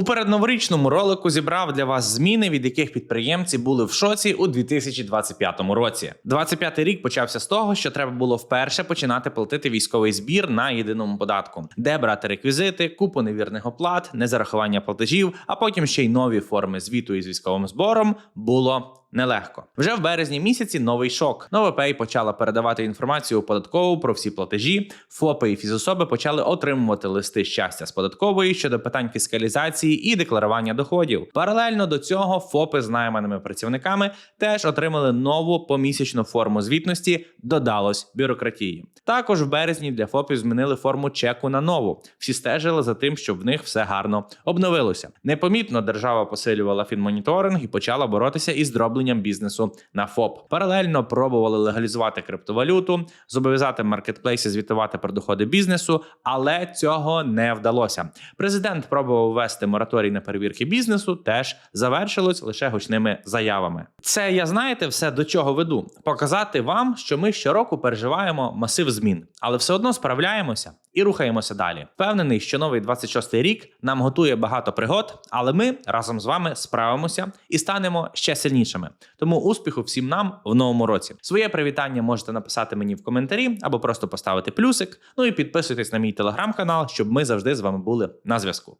У передноворічному ролику зібрав для вас зміни, від яких підприємці були в шоці у 2025 році. 25 рік почався з того, що треба було вперше починати платити військовий збір на єдиному податку, де брати реквізити, купу невірних оплат, незарахування платежів, а потім ще й нові форми звіту із військовим збором було. Нелегко вже в березні місяці новий шок. Новопей почала передавати інформацію у податкову про всі платежі. ФОПи і фізособи почали отримувати листи щастя з податкової щодо питань фіскалізації і декларування доходів. Паралельно до цього ФОПи з найманими працівниками теж отримали нову помісячну форму звітності. Додалось бюрократії. Також в березні для ФОПів змінили форму чеку на нову. Всі стежили за тим, щоб в них все гарно обновилося. Непомітно держава посилювала фінмоніторинг і почала боротися із дробленням бізнесу на ФОП. Паралельно пробували легалізувати криптовалюту, зобов'язати маркетплейси звітувати про доходи бізнесу, але цього не вдалося. Президент пробував ввести мораторій на перевірки бізнесу, теж завершилось лише гучними заявами. Це я знаєте все до чого веду. Показати вам, що ми щороку переживаємо масив змін, але все одно справляємося і рухаємося далі. Впевнений, що новий 26-й рік нам готує багато пригод, але ми разом з вами справимося і станемо ще сильнішими. Тому успіху всім нам в новому році. Своє привітання можете написати мені в коментарі або просто поставити плюсик. Ну і підписуйтесь на мій телеграм-канал, щоб ми завжди з вами були на зв'язку.